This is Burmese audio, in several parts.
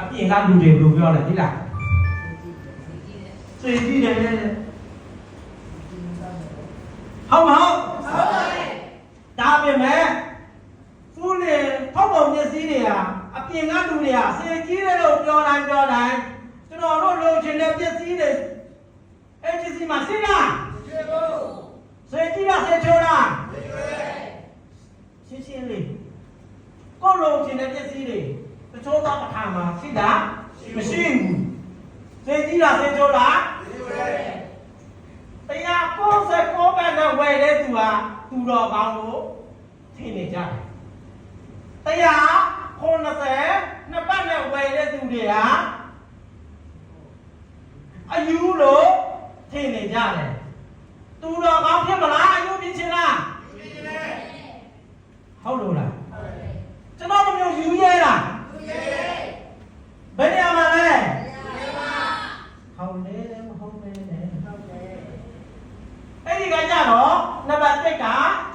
အပြင်ကလူတွေဘယ်လိုပြောလဲသိလားစေကြည့်တယ်လေဟုတ်မဟုတ်ဟုတ်ပါဘူးဒါပေမဲ့သူလေဖောက်ပုံမျက်စိတွေဟာအပြင်ကလူတွေဟာစေကြည့်တယ်လို့ပြောတိုင်းပြောတိုင်းကျွန်တော်တို့လိုချင်တဲ့ပစ္စည်းတွေအဲ့ဒီစီမှာစိလားစေကြည့်လားစေချိုးလားရှင်းရှင်းလေးကိုလိုချင်တဲ့ပစ္စည်းတွေတ ချို့သောအခါမှာရှိတာမရှိဘူးစေကြည့်လားစေချိုးလားတရားကိုယ်စကောဘက်နဲ့ဝယ်တဲ့သူဟာသူတော်ကောင်းလို့ထင်နေကြတယ်တရား90နှစ်ပတ်နဲ့ဝယ်တဲ့သူတွေဟာအယူလို့ထင်နေကြတယ်သူတော်ကောင်းဖြစ်မလားအယူဖြစ်ချင်လားဟုတ်လို့လားကျွန်တော်တို့မျိုးယူရဲလားဘယ်နေရာမှာလဲဟုတ်လေမဟုတ်ပဲနဲ့ဟုတ်တယ်အဲ့ဒီကကြတော့နံပါတ်1က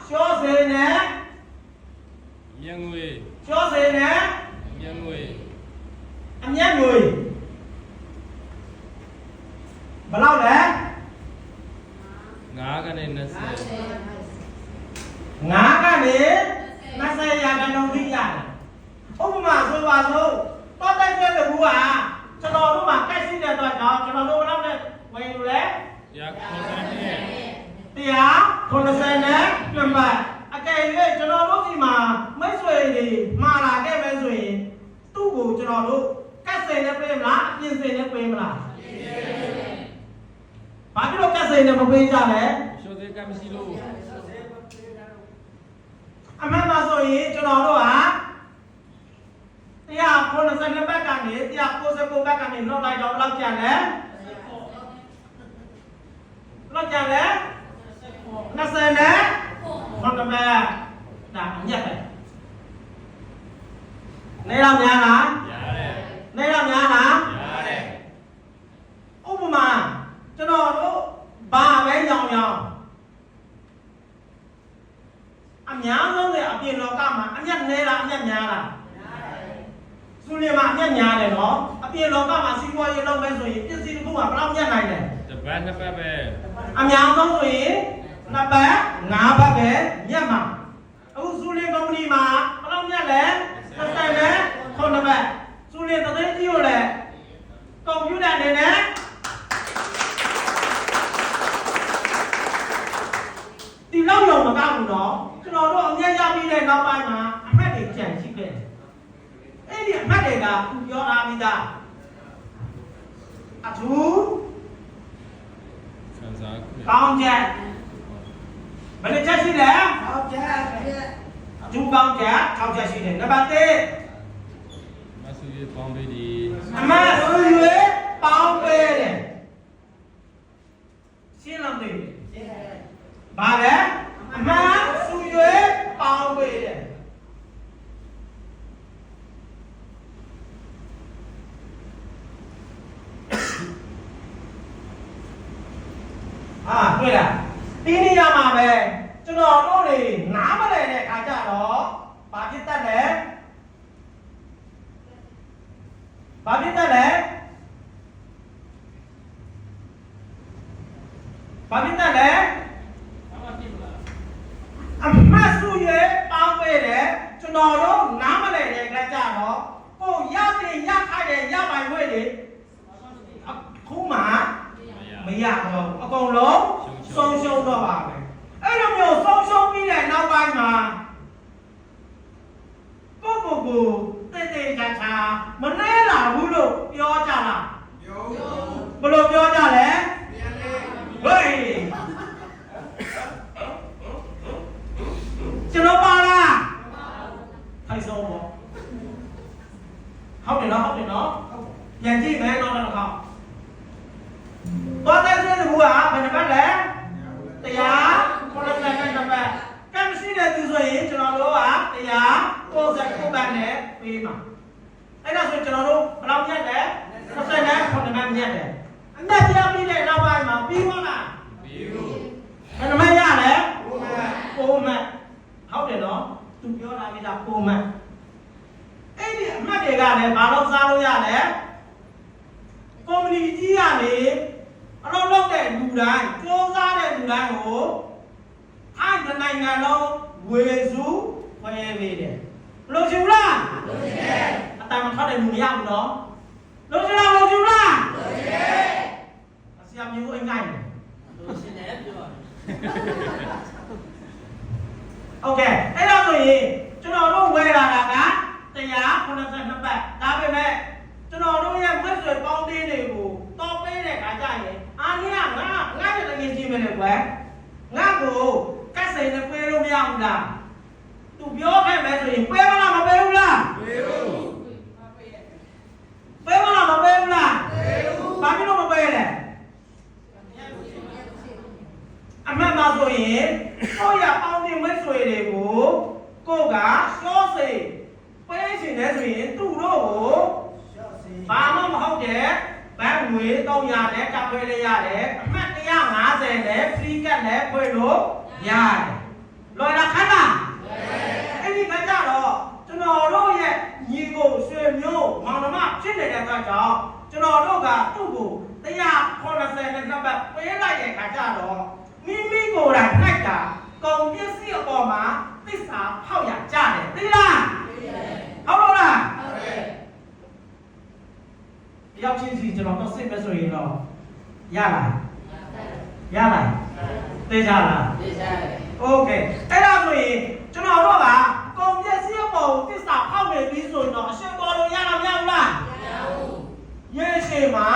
ရှောစေနဲ့ မြငွေ ရှောစေနဲ့ မြငွေ အမျက်ငွေ ဘယ်လောက်လဲ9ကနေ20ငါးကနေ20ရာခိုင်နှုန်းထိရတယ်ဥပမာဆိုပါစို့တော့တိုက်တဲ့လူကကျွန်တော်တို့မှာကက်ရှိတဲ့အတွက်ကြောင့်ကျွန်တော်တို့ဘယ်လောက်နဲ့ဝင်လို့လဲရ90နဲ့တရား90နဲ့ပြတ်ပတ်အကယ်၍ကျွန်တော်တို့ဒီမှာမိတ်ဆွေတွေမှာလာခဲ့မယ်ဆိုရင်သူ့ကိုကျွန်တော်တို့ကတ်စင်နဲ့ပေးမလားအပြင်စင်နဲ့ပေးမလားဘာဖြ စ်လို့ကတ်စင်နဲ့မပေးကြလဲရှုသေးကမရှိလို့အမှန်ပါဆိုရင်ကျွန်တော်တို့ဟာတရား92ဘက်ကနေတရား69ဘက်ကနေလောက်လိုက်တော့လောက်ကျန်တယ်လောက်ကျန်တယ်20နဲ့ဟုတ်တယ်မဲ့ဒါအညက်ပဲနေတော့များလားရတယ်နေတော့များလားရတယ်ဥပမာကျွန်တော်တို့ ဘာပဲရောင်ရောင်အများဆုံးတဲ့အပြင်လောကမှာအမျက်နဲလားအမျက်များလားသူတွေမှာအမျက်များတယ်နော်အပြင်လောကမှာစီးပွားရေးလုပ်မယ်ဆိုရင်ပစ္စည်းတစ်ခုကဘယ်လောက်မျက်နိုင်လဲတပတ်နှစ်ပတ်ပဲအများဆုံးဆိုရင်နှစ်ပတ်ငါးပတ်ပဲမျက်မှာအခုစူလင်ကုမ္ပဏီမှာဘယ်လောက်မျက်လဲ30နဲ့9ပတ်စူလင်သတင်းကြီးကိုလည်းကွန်ပျူတာနေနဲ့ ဒီလောက်ရောမကောက်ဘူးနော်ကျွန်တော်တို့အမျက်ရပြီးတဲ့နောက်ပိုင်းမှာအမှတ်တွေကြံရှိခဲ့တယ်အဲ့ဒီအမှတ်တွေကသူပြောထားပြီးသားအထူးခံစားခွင့်ကောင်းချက်ဘယ်နှချက်ရှိလဲဟုတ်ကြတယ်အထူးကောင်းချက်၆ချက်ရှိတယ်နံပါတ်1မဆူရပေါင်းပေးဒီ အမတ်ဆွေရွေးပေါင်းပေးတယ်ရှင်းလားမသိဘူးဘာလဲအမတ်ဆွေရွေးပေါင်းပေးတယ်ဟာတွေ့လားဒီနေရာမှာပဲကျွန်တော်တို့တွေနားမလည်တဲ့အခါကျတော့ဘာဖြစ်တတ်လဲဘာဖြစ်တတ်လဲဘာဖြစ်တတ်လဲအမတ်စုရဲ့ပေါင်းပေးတယ်ကျွန်တော်တို့နားမလည်တဲ့အခါကျတော့ကိုရတဲ့ရခိုက်တဲ့ရပိုင်ခွင့်တွေအခုမှ မ ရတော့ဘူးအကုန်လုံးဆုံးရှုံးတော့ပါပဲအဲ့လိုမျိုးဆုံးရှုံးပြီးတဲ့နောက်ပိုင်းမှာကိုကိုကိုတေးတေးချာချာမနှဲလာဘူးလို့ပြောကြလားယုံဘယ်လိုပြောကြလဲပြန်လေဟေးကျွန်တော်ပါလားထိုင်ဆုံးပေါ့ဟုတ်တယ်နော်ဟုတ်တယ်နော်ပြန်ကြည့်မယ်တော့တော့ခေါက် သွားတဲ့စတဲ့ဘူကဘယ်နှပတ်လဲတရားခေါ်တဲ့တဲ့တစ်ပတ်ကံရှိတဲ့သူဆိုရင်ကျွန်တော်တို့ကတရားကိုယ်စက်ကိုယ်ပတ်နဲ့ပေးမှာအဲ့ဒါဆိုကျွန်တော်တို့ဘယ်လောက်ညက်လဲ30နဲ့9နဲ့ညက်တယ်အမြတ်တရားပြီးတဲ့နောက်ပိုင်းမှာပြီးသွားလားပြီးဘူးဘယ်နှမရလဲဘုရားပုံမှန်ဟုတ်တယ်နော်သူပြောတာမိတာပုံမှန်အဲ့ဒီအမှတ်တွေကလည်းဘာလို့စားလို့ရလဲကုမ္ပဏီကြီးကနေ အလုပ်လုပ်တဲ့လူတိုင်းစူးစမ်းတဲ့လူတိုင်းကိုအဲ့ဒီနိုင်ငံလုံးဝေစုခွဲပေးတယ်လို့ရှိဘူးလားလို့ရှိတယ်အတန်မထောက်တဲ့လူမရဘူးနော်လို့ရှိလားလို့ရှိဘူးလားလို့ရှိတယ်အစီအမင်းကိုအင်္ဂိုင်းတယ်လို့ရှင် တော်ပေးတဲ့ခါကျရင်အာနေကငါငါ့ရဲ့တကယ်ကြီးမယ်လေကွယ်ငါ့ကိုကတ်စိန်နဲ့ပေးလို့မရဘူးလားသူပြောခဲ့မယ်ဆိုရင်ပေးမလားမပေးဘူးလားပေးဘူးပေးမလားမပေးဘူးလားပေးဘူးဘာဖြစ်လို့မပေးလဲအမှန်ပါဆိုရင်ကိုယ့်ရဲ့အောင်မြင်မဲ့ဆွေတွေကိုကိုကရှော့စေပေးရှင်တယ်ဆိုရင်သူ့တို့ကိုဘာမှမဟုတ်တဲ့ ဘတ်ငွေ300နဲ့တပ်ခွဲလေးရတယ်အမှတ်150နဲ့ free cut နဲ့ခွဲလို့ရတယ်လွယ်လားခက်လားလွယ်အဲ့ဒီခါကျတော့ကျွန်တော်တို့ရဲ့ညီကိုရွှေမျိုးမောင်နှမဖြစ်နေတဲ့အတွက်ကြောင့်ကျွန်တော်တို့ကသူ့ကို180နဲ့နှစ်ပတ်ပေးလိုက်တဲ့ခါကျတော့မိမိကိုယ်တိုင်နိုင်တာကုန်ပစ္စည်းအပေါ်မှာသစ္စာဖောက်ရကြတယ်သိလားဟုတ်လို့လား တယော က်ချင်းစီကျွန်တော်တော့စစ်ပဲဆိုရင်တော့ရလားရလားသိကြလား ဒီစားတယ် โอเคအဲ့ဒါဆိုရင်ကျွန်တော်တို့ကကုန်ပစ္စည်းအပေါ်ကိုသစ္စာဖောက်နေပြီဆိုရင်တော့အရှင်းပေါ်လို့ရလားမရဘူးလားရေရှည်မှာ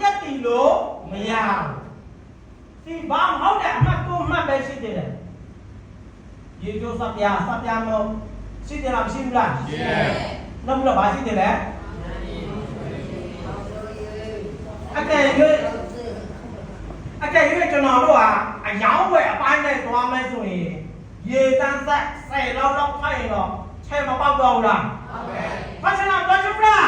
ရက်တီလို့မရဘူးဒီဘာမဟုတ်တဲ့အမှတ်ကိုမှတ်ပဲရှိသေးတယ်ရေကျိုးစပြားစပြားမရှိတယ်လားမရှိဘူးလား ရှိတယ် နောက်ပြီးတော့ဘာရှိသေးလဲ အကယ်၍အကယ်၍ကျွန်တော်တို့ဟာအယောင်းဝယ်အပိုင်းနဲ့သွားမယ်ဆိုရင်ရေတန်းဆက်ဆယ်လောက်တော့ဖိုက်ရင်တော့ချဲမပေါက်တော့ဘူးလားဟုတ်ကဲ့ဖတ်ချင်လားတော့ချုပ်လား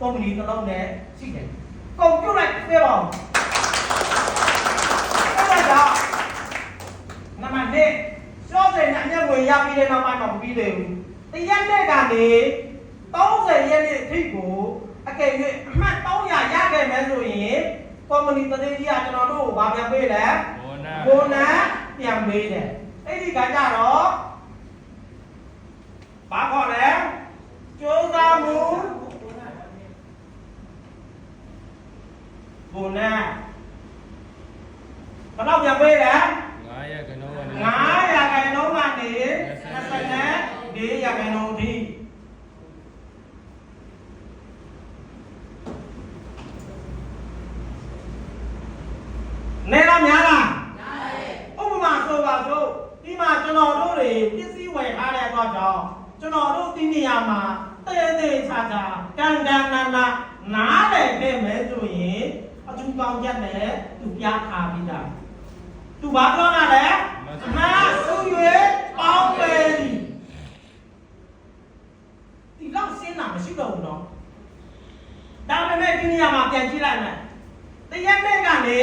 ကုမ္ပဏီတစ်လုံးနဲ့ရှိတယ်ကုန်ပြုတ်လိုက်ပေးပါဦးအဲ့ဒါကြောင့်နံပါတ်1ရှော့စိန်နဲ့အမျက်ဝင်ရပြီးတဲ့နောက်ပိုင်းမှာမပြီးသေးဘူး။တရက်နဲ့ကနေ30ရက်နေ့အထိကိုအကယ်၍အမှတ်300ရခဲ့မယ်ဆိုရင်ကော်မတီတတိကြီးကကျွန်တော်တို့ကိုဗာပြန်ပေးလဲဘောနာဘိုနတ်ပြန်ပေးတယ်။အဲ့ဒီကကြတော့ဘာခေါ်လဲကျိုးစားမှု ဘိုနတ်ဘယ်တော့ပြန်ပေးလဲ9ရက်ကနေကနေ9ရာခိုင်နှုန်းကနေ24ရာခိုင်နှုန်းအထိနေလားများလားဥပမာဆိုပါစို့ဒီမှာကျွန်တော်တို့တွေပစ္စည်းဝယ်ထားတဲ့အတွက်ကြောင့်ကျွန်တော်တို့ဒီနေရာမှာတဲတဲချာချာကန်ကန်နာနာနားလည်ခဲ့မယ်ဆိုရင် အထူးကောင်းရက်နဲ့သူပြထားပြီးသားသူဘာပြောတာလဲအမှန်သူရွေပေါင်းပယ်ဒီဒီလောက်စင်းတာမရှိတော့ဘူးနော်ဒါပေမဲ့ဒီနေရာမှာပြန်ကြည့်လိုက်မယ်တရက်နဲ့ကနေ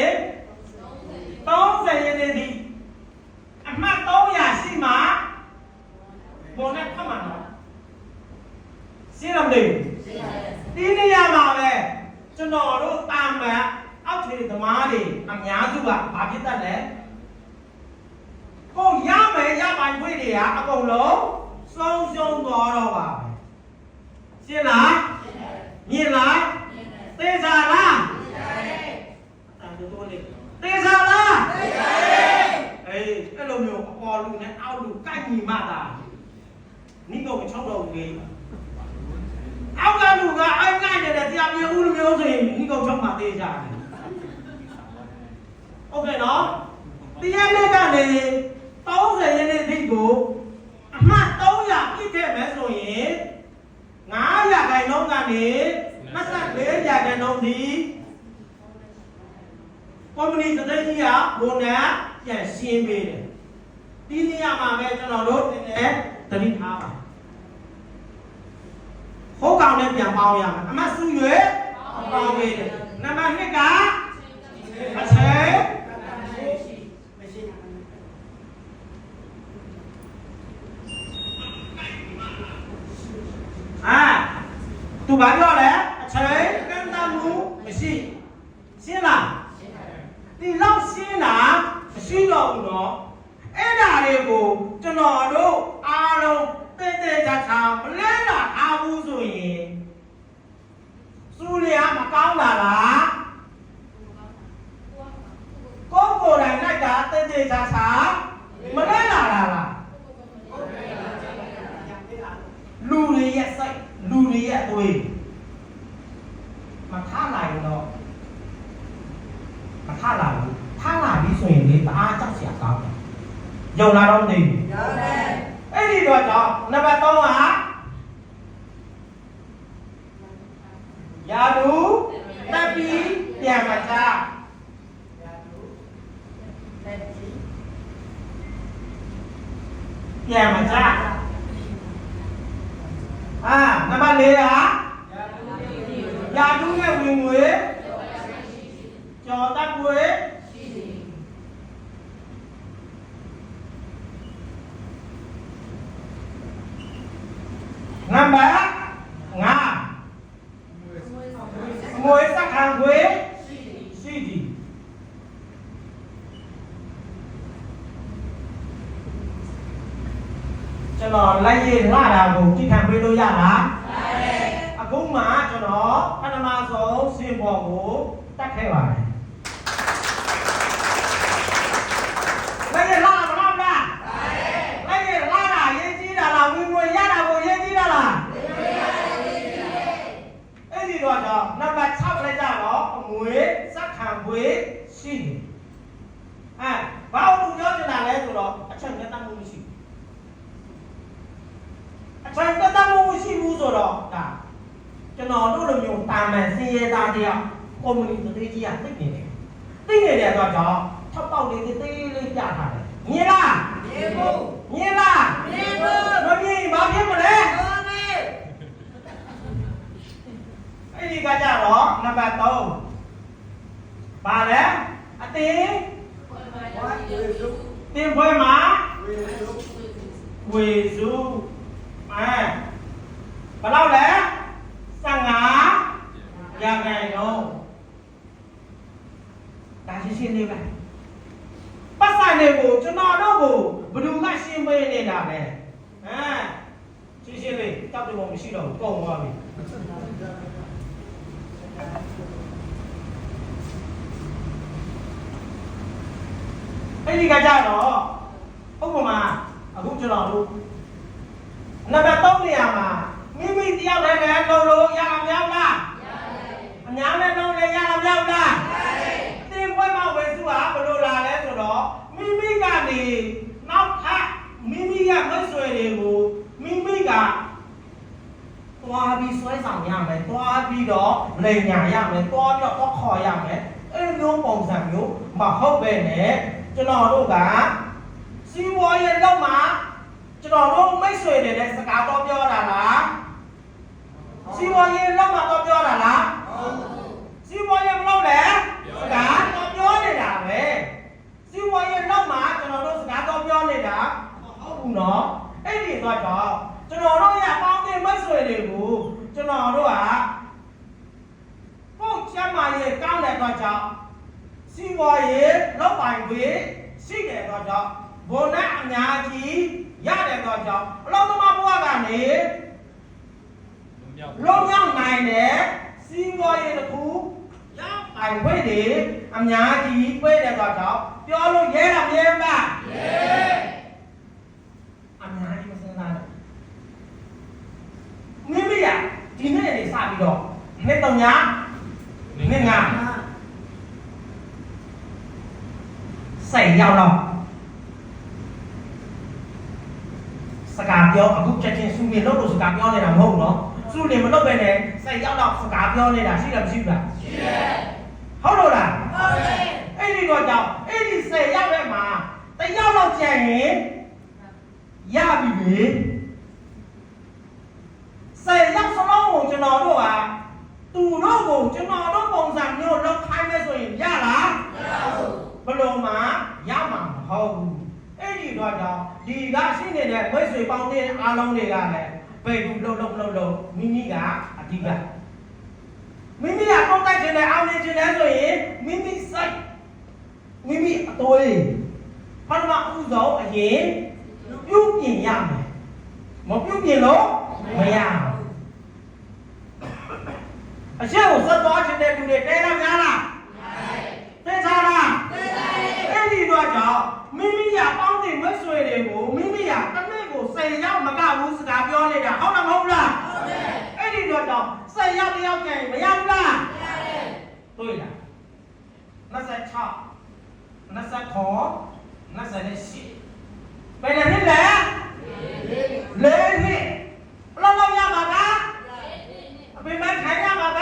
30ရက်နေ့ဒီအမှတ်300ရှိမှဘုံနဲ့ဖတ်မှာနော်ရှင်းတော့မလို့ဒီနေရာမှာပဲကျွန်တော်တို့တာမန် အောက်ခြေသမားတွေအများစုကဘာဖြစ်တတ်လဲပုံရမယ်ရပိုင်ခွင့်တွေကအကုန်လုံးဆုံးရှုံးသွားတော့ပါပဲရှင်းလားမြင်လားသေစာလားသေစာလားသေစာအေးအဲ့လိုမျိုးအပေါ်လူနဲ့အောက်လူကိုက်ညီမှသာနိဂုံချောက်တော်ကြီးအောက်ကလူကအိုက်ကိုက်နေတဲ့တရားပြေဦးလိုမျိုးဆိုရင်နိဂုံချောက်မှသေစာတယ် ဟုတ်ကဲ့နော်တရားနဲ့ကနေ30ရင်းနဲ့ဒီကိုအမှတ်300ပြည့်ခဲ့မယ်ဆိုရင်900ခိုင်နှုန်းကနေ24ရာခိုင်နှုန်းဒီကုမ္ပဏီသတိကြီးကဘုံနဲ့ပြန်ရှင်းပေးတယ်ဒီနေရာမှာပဲကျွန်တော်တို့တင်တယ်သတိထားပါဟုတ်ကောင်နဲ့ပြန်ပေါင်းရမယ်အမှတ်စုရွေးပေါင်းပေးတယ်နံပါတ်2က သူဘာပြောလဲအချိန်ကန့်သတ်မှုမရှိရှင်းလားဒီလောက်ရှင်းတာမရှိတော့ဘူးနော်အဲ့ဒါတွေကိုကျွန်တော်တို့အားလုံးတင်းတင်းကြပ်ကြပ်မလဲတာအားဘူးဆိုရင်စူလျာမကောင်းလာလားကိုယ်ကိုယ်တိုင်လိုက်တာတင်းတင်းကြပ်ကြပ်မလဲလာလား လူတွေရဲ့စိတ်လူတွေရဲ့အသွေးမထားနိုင်တော့မထားလာဘူးထားလာပြီဆိုရင်လေတအားကြောက်စရာကောင်းတယ်ယုံလာတော့မနေဘူးရောက်တယ်အဲ့ဒီတော့ကြောင့်နံပါတ်3ကယာဒူတပ်ပြီးပြန်မချလက်ကြီးပြန်မချ အာနံပါတ်4ကယာဒူရဲ့ဝင်ငွေကျော်တပ်ွေနံပါတ်5ငွေစက္ကန့်ွေရှိသည်ကျွန် တော်လိုက်ရလာတာကိုကြည့်ခံပေးလို့ရလားအခုမှကျွန်တော်ပထမဆုံးစင်ပေါ်ကိုတတ်ခဲ့ပါတယ်လိုက်ရလာမလားမလားလိုက်ရလာတာရေးကြည့်တာလားဝင်ဝင်ရတာကိုရေးကြည့်တာလားအဲ့ဒီတော့တော့နံပါတ်6လိုက်ကြတော့အမွေစက္ခံခွေရှိတယ်အဲဘာလို့ပြောချင်တာလဲဆိုတော့အချက်မျက်နှာမှုမရှိဘူး အချိန်တက်တမှုမရှိဘူးဆိုတော့ဒါ ကျွန်တော်တို့လိုမျိုးတာမန်စင်ရသားတယောက်ကွန်မြူနတီကြီးကသိနေတယ်သိနေတဲ့အတွက်ကြောင့်ထောက်ပေါက်လေးသေးသေးလေးပြထားတယ်မြင်လားမြေဖို့မြင် ရေစုတင်ပွဲမှာဝေစုဝေစုအဲဘယ်လောက်လဲ15ရာခိုင်နှုန်းဒါရှင်းရှင်းလေးပဲပတ်စံတွေကိုကျွန်တော်တို့ကိုဘယ်သူကရှင်းပေးနေတာလဲဟမ်ရှင်းရှင်းလေးတောက်တယ်မမရှိတော့ဘူးကုန်သွားပြီအဲ့ဒီကကြတော့ဥပမာအခုကျွန်တော်တို့နံပါတ်3နေရာမှာမိမိတယောက်တည်းနဲ့လုံးလို့ရအောင်များလား အများနဲ့လုံးလည်းရအောင်များလားအတင်းပွဲမှာဝယ်စုဟာဘယ်လိုလာလဲဆိုတော့မိမိကနေနောက်ထပ်မိမိရဲ့မိတ်ဆွေတွေကိုမိမိကသွားပြီးဆွဲဆောင်ရမယ်သွားပြီးတော့လိန်ညာရမယ်သွားပြီးတော့ခေါ်ရမယ်အဲ့လိုမျိုးပုံစံမျိုးမဟုတ်ပဲနဲ့ကျွန်တော်တို့ကစီးပွားရေးလောက်မှာကျွန်တော်တို့မိတ်ဆွေတွေနဲ့စကားတော့ပြောတာလား စီးပွားရေးလောက်မှာတော့ပြောတာလားစီးပွားရေးမလုပ်လဲစကားတော့ပြောနေတာပဲစီးပွားရေးနောက်မှာကျွန်တော်တို့စကားတော့ပြောနေတာမဟုတ်ဘူးနော်အဲ့ဒီတော့တော့ကျွန်တော်တို့ရဲ့အပေါင်းအသင်းမိတ်ဆွေတွေကိုကျွန်တော်တို့ကပုတ်ချမ်းမာရေးကောင်းတဲ့တော့ကြောင့်စီးပွားရေးလောက်ပိုင်ခွေရှိတဲ့တော့ကြောင့်ဘုံနဲ့အများကြီးရတဲ့တော့ကြောင့်အလုံးသမားဘဝကနေ မြောက်လုံးရောက်နိုင်တဲ့စီးပွားရေးတစ်ခုရောက်ပိုင်ခွင့်တွေအများကြီးပြည့်တဲ့တော့ကြောင့်ပြောလို့ရဲတာမြဲပါရဲအများကြီးမစင်စားနဲ့မိမိရဒီနေ့နေစပြီးတော့နှစ်တုံညာနှစ်ငါစိတ်ရောက်တော့စကားပြောအခုချက်ချင်းစုမြင်လို့လို့စကားပြောနေတာမဟုတ်ဘူးနော် စုနေမလို့ပဲနဲ့စိတ်ရောက်တော့စကားပြောနေတာရှိတယ်မရှိဘူးလားရှိတယ်ဟုတ်လို့လားဟုတ်တယ်အဲ့ဒီတော့ကြောင့်အဲ့ဒီစိတ်ရောက်တဲ့မှာတယောက်တော့ကြံရင်ရပြီလေစိတ်ရောက်စလုံးကိုကျွန်တော်တို့ကသူတို့ကိုကျွန်တော်တို့ပုံစံမျိုးလောက်ခိုင်းမယ်ဆိုရင်ရလားဘလို့မှရမှာမဟုတ်ဘူးအဲ့ဒီတော့ကြောင့်ဒီကရှိနေတဲ့မိတ်ဆွေပေါင်းတဲ့အားလုံးတွေကလည်း ဘယ်သူလှုပ်လှုပ်လှုပ်လှုပ်မိမိကအဓိကမိမိကကောက်တိုက်ခြင်းနဲ့အောင်နေခြင်းနဲ့ဆိုရင်မိမိစိတ်မိမိအသွေးပထမအဦးဆုံးအရင်ပြုပြင်ရမယ်မပြုပြင်လို့မရဘူးအရှက်ကိုဆက်သွားခြင်းတဲ့လူတွေတဲလားများလားတဲချလား အဲ့ဒီတော့ကြောင့်မိမိရပေါင်းတင်မဆွေတွေကိုမိမိရတစ်နေ့ကို10ရောက်မကဘူးစကားပြောနေတာဟုတ်လားမဟုတ်လားအဲ့ဒီတော့ကြောင့် 10ရောက်တယောက်ကျရင်မရောက်လားတွေ့လား26 29 28ဘယ်နဲ့လဲလေနှစ်ဘယ်လောက်ရမှာကအပေမဲ့ခိုင်ရမှာက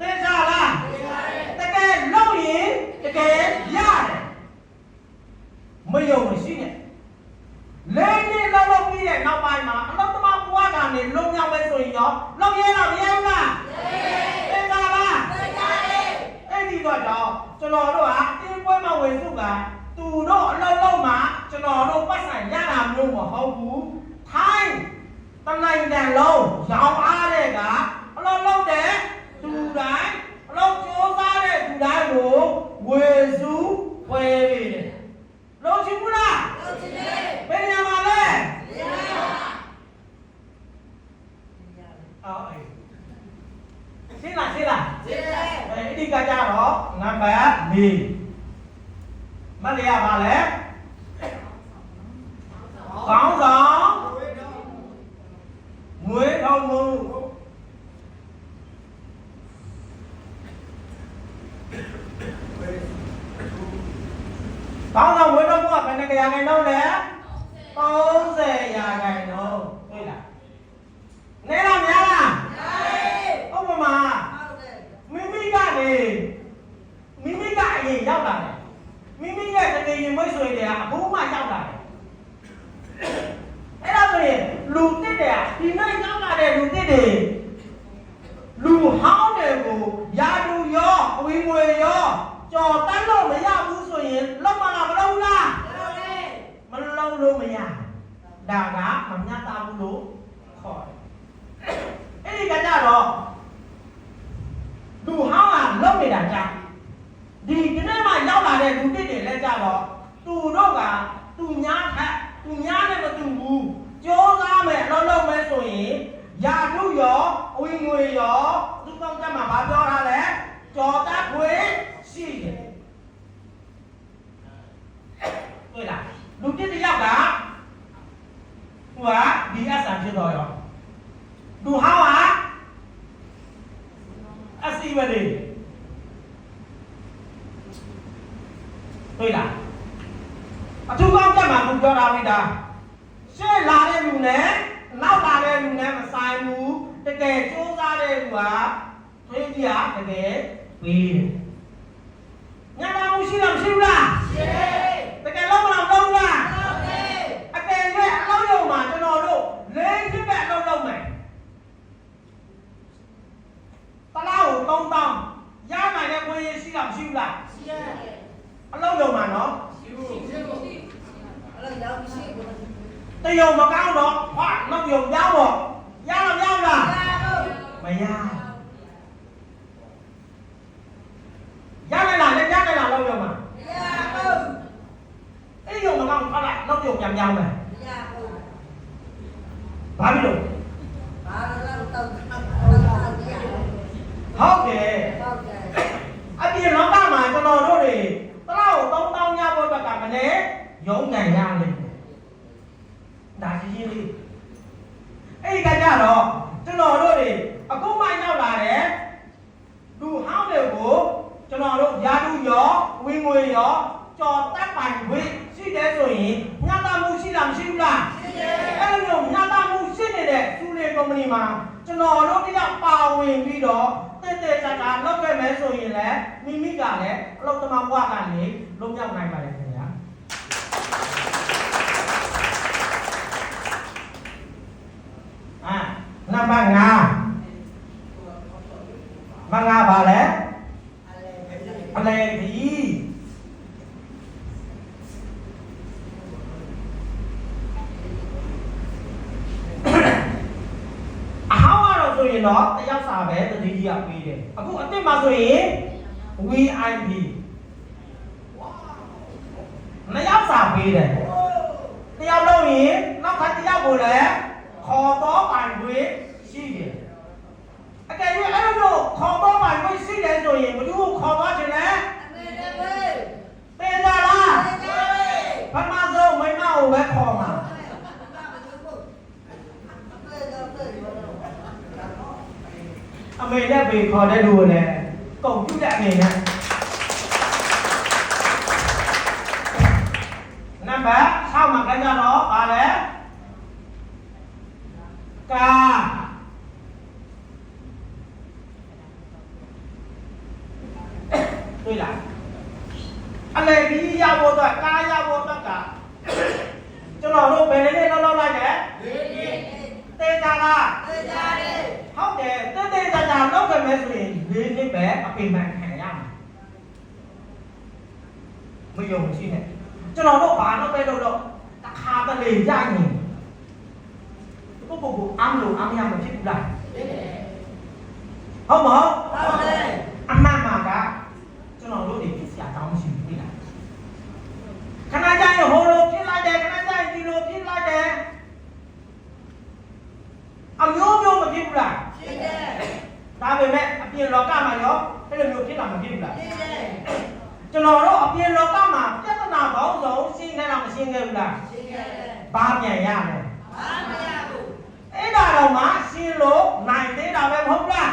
သိကြလားတကယ်လုံးရင်တကယ်ရတယ်မယုံမရှိနဲ့လေးနှစ်လောက်လောက်ပြီးတဲ့နောက်ပိုင်းမှာအလောတမဘွားကနေလုံမြောက်ပဲဆိုရင်ရောလောက်ရဲလားမရဲဘူးလားသိကြလားအဲ့ဒီတော့ကြောင့်ကျွန်တော်တို့ဟာအင်းပွဲမှာ ဝင်စုကသူတို့အလုံးလုံးမှာကျွန်တော်တို့ပတ်ဆိုင်ရတာမျိုးမဟုတ်ဘူးထိုင်းတနိုင်ငံလုံးရောင်အားတဲ့ကအလုံးလုံးတဲ့သူတိုင်းအလုံးစူးစားတဲ့သူတိုင်းကိုဝေစုဝယ်နေတယ်လုံးချင်ဘူးလားဘယ်နေရာမှာလဲအော်အေးရှင်းလားရှင်း လားအဲဒီကကြတော့နံပါတ်၄မတ်လျာပါလဲကောင်းဆောင်မွေးတော်မူကောင်းဆောင်မွေးတော်မူကဘယ်နှကြရာခိုင်နှုန်းလဲ30ရာခိုင်နှုန်းတွေ့လားနဲလားများလားဥပမာ မိမိကနေမိမိကအရင်ရောက်လာတယ်မိမိရဲ့တကယ်ရင်မွေးဆွေတွေကအခုမှရောက်လာတယ်အဲ့ဒါဆိုရင်လူတစ်တွေကဒီနေ့ရောက်လာတဲ့လူတစ်တွေလူဟောင်းတွေကိုယာလူရောအဝီငွေရောကြော်တန်းလို့မရဘူးဆိုရင်လုံးမလားမလုံးလားမလုံးလို့မရဒါကမမြတ်တာဘူးလို့ခေါ်တယ်အဲ့ဒီကကြတော့ လူဟောင်းကလုံနေတာကြာဒီဒီနေ့မှရောက်လာတဲ့လူတစ်တွေလည်းကြတော့သူတို့ကသူများထက်သူများနဲ့မတူဘူးကြောစားမယ်အလုံးလုံးမယ်ဆိုရင်ယာထုရော အဝိငွေရောသူကောင်းကြမှာဘာပြောထားလဲကြောတတ်ခွေရှိတယ်တွေ့လားလူတစ်တစ်ယောက်ကဟိုကဒီအဆန်ဖြစ်တော့ရောလူဟောင်းကအစီမလေးတွေ့လားအထူးကောင်းကြမှာကိုပြောတာမိတာရှေ့လာတဲ့လူနဲ့နောက်လာတဲ့လူနဲ့မဆိုင်ဘူး တကယ်စူးစားတဲ့လူကထွေးကြီးကတကယ်ပြီးတယ်ညနာမှုရှိလားမရှိဘူးလားတကယ်လုံးမလားလုံးလားအကယ်၍အလုံးယုံမှာကျွန်တော်တို့လေးဖြစ်ပဲအလုံးလုံးမယ်တလားကို3000ရနိုင်တဲ့ဝင်ရ ရရနိုင်လားလက်ရနိုင်လားလောက်ယုံမှာအဲ့ယုံမကောင်းဟာလားနောက်ယုံပြန်ကြောင်းမယ်ဘာဖြစ်လို့ဟုတ်တယ်အပြင်လောကမှာကျွန်တော်တို့တွေတလားကို3000ညဘုတ်ကမနဲ့ယုံနိုင်ရလိမ့်မယ်ဒါကြီးကြီးလေးအဲ့ဒီကကြတော့ကျွန်တော်တို့တွေအခုမှရောက်လာတယ် ဝင်ရောကြော်တက်ပိုင်ခွင့်ရှိတယ်ဆိုရင်ညတာမှုရှိလားမရှိဘူးလားရှိတယ်အဲ့လိုမျိုးညတာမှုရှိနေတဲ့သူလေကုမ္ပဏီမှာကျွန်တော်တို့တရားပါဝင်ပြီးတော့တက်တက်ကြတာလုပ်ခဲ့မယ်ဆိုရင်လည်းမိမိကလည်းအလုပ်သမားဘဝကနေလုံးရောက်နိုင်ပါတယ်ခင်ဗျာအာနံပါတ်5မင်္ဂလာပါလေ အလဲဒီအဟောင်းကတော့ဆိုရင်တော့တယောက်စာပဲတတိယပေးတယ်အခုအစ်စ်မှာဆိုရင် VIP နှစ်ယောက်စာပေးတယ်တယောက်လုံးရင်နောက်ထပ်တယောက်ကိုလည်းခေါ်တော့ပိုင်ခွင့်ရှိတယ် အကယ်၍အဲ့လိုမျိုးခေါ်တော့ပိုင်ခွင့်ရှိတယ်ဆိုရင်ဘယ်သူကိုခေါ်သွားချင်လဲတင်ကြလားပထမဆုံးမိမကိုပဲခေါ်မှာအမေနဲ့ပေခေါ်တဲ့လူကိုလည်းကုန်ပြုတ်တဲ့အမေနဲ့နံပါတ်6မှာကြကြတော့ပါလေကာတွေ့လားအလေကြီးရဖို့တော့ကားရဖို့တော့ကကျွန်တော်တို့ဘယ်နည်းနဲ့လောက်လောက်လိုက်လဲတေးကြလားဟုတ်တယ်တေးတေးကြကြလောက်ခဲ့မယ်ဆိုရင်၄နှစ်ပဲအပိမှန်ခံရမှာမယုံရှိနဲ့ကျွန်တော်တို့ဘာလို့ပဲလို့တော့တခါတလေရရင်ပုပ်ပုပ်ပုပ်အမ်းလို့အမ်းရမှာဖြစ်ဘူးလားဟုတ်မဟုတ်အမှန်မှာကကျွန်တော်တို့တွေဖြစ်စရာတောင်းမရှိဘူးလားခဏကျရင်ဟိုလိုဖြစ်လိုက်တယ်ခဏကျရင်ဒီလိုဖြစ်လိုက်တယ်အမျိုးမျိုးမဖြစ်ဘူးလားဒါပေမဲ့အပြင်လောကမှာရောအဲ့လိုမျိုးဖြစ်တာမဖြစ်ဘူးလားကျွန်တော်တို့အပြင်လောကမှာပြဿနာပေါင်းစုံရှင်းနေတာမရှင်းခဲ့ဘူးလားဘာပြန်ရမလဲအဲ့ဒါတော့မှရှင်းလို့နိုင်သေး တာပဲမဟုတ်လား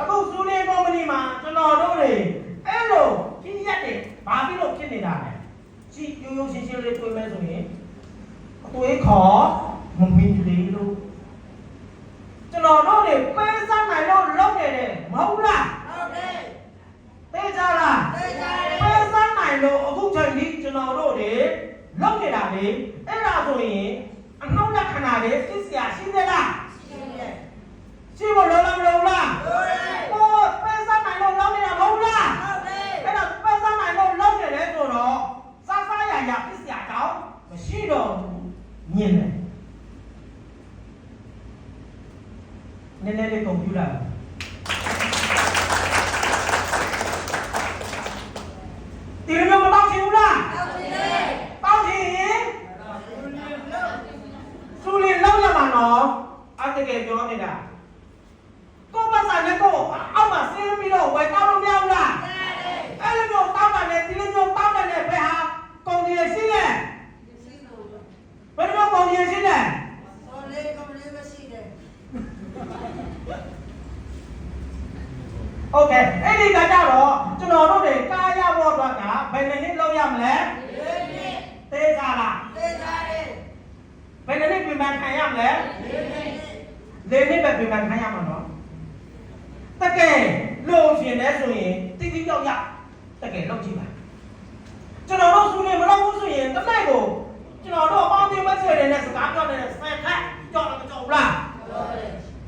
အခုစူးလင်းကုမ္ပဏီမှာကျွန်တော်တို့တွေအဲ့လိုဖြစ်ရက်တယ်ဘာဖြစ်လို့ဖြစ်နေတာလဲကြည့်ရိုးရိုးရှင်းရှင်းလေးတွေ့မယ်ဆိုရင်အသွေးခေါ်မမင်းလေးလို့ကျွန်တော်တို့တွေပေးစမ်းနိုင်လို့လုပ်နေတယ်မဟုတ်လားသိကြလားပေးစမ်းနိုင်လို့အခုချိန်ကြီးကျွန်တော်တို့တွေလုပ်နေတာလေအဲ့ဒါဆိုရင်အနှောက်လက္ခဏာတွေသိစရာရှိသလား ရှိဖို့လောလောမလို့လားဟိုပေးစမ်းနိုင်လို့လုပ်နေတာမဟုတ်လားအဲ့တော့ပတ်စမ်းနိုင်လို့လုံးနေတယ်ဆိုတော့စားစားရရပြစ်စရာ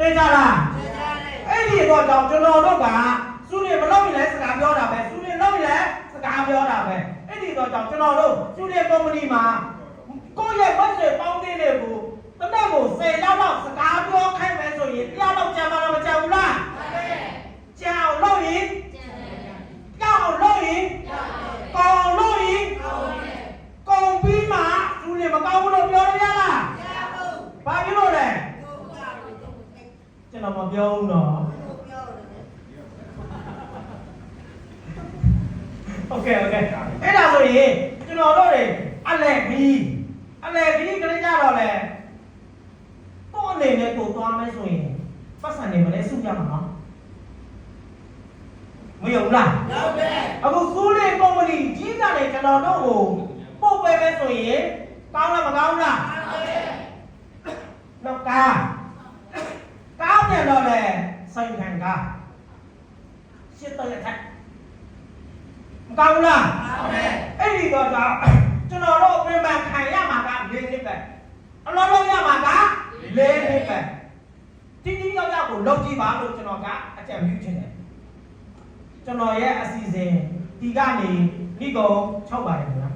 သိကြလားအဲ့ဒီတော့ကြောင့်ကျွန်တော်တို့ကစုနေမလုပ်ရင်လည်းစကားပြောတာပဲစုနေလုပ်ရင်လည်းစကားပြောတာပဲအဲ့ဒီတော့ကြောင့်ကျွန်တော်တို့စုနေကုမ္ပဏီမှာကိုယ့်ရဲ့ဘတ်ဆွေပေါင်းတင်းတွေကိုတနက်ကို10လောက်လောက်စကားပြောခိုင်းမယ်ဆိုရင်တရားတော့ကြာမှာမကြာဘူးလားကြာအောင်လုပ်ရင်ကြောက်အောင်လုပ်ရင်ကောင်းလုပ်ရင်ကောင်းပြီးမှစုနေမကောင်းဘူးလို့ပြောရလားဘာဖြစ်လို့လဲ ကျွန်တော်မပြောဘူးနော် โอเคโอเคအဲ့ဒါဆိုရင်ကျွန်တော်တို့တွေအလဲဘီအလဲဘီကလေးကြတော့လေကိုယ်အနေနဲ့ကိုသွားမယ်ဆိုရင်ပတ်စံနေမလဲစုကြမှာနော် မယုံလား ရောက်တယ် အခုစူးလေးကုမ္ပဏီကြီးကနေကျွန်တော်တို့ကိုပို့ပေးပဲဆိုရင်ကောင်းလားမကောင်းလားတော့ကားကားပြန်တော့လေဆိုင်ခံကားရှစ်တော့ရထက်မကောင်းလား ဟုတ်တယ် အဲ့ဒီတော့ကြောင့်ကျွ န်တော်တို့ပြင်ပန်းခံရမှာက၄နှစ်ပဲအလုံးလုံးရမှာက၄နှစ်ပဲတိတိယောက်ယောက်ကိုလုပ်ကြည့်ပါလို့ကျွန်တော်ကအကြံပြုချင်တယ်ကျွန်တော်ရဲ့အစီအစဉ်ဒီကနေဒီကောင်၆ပါတယ်ခင်ဗျာ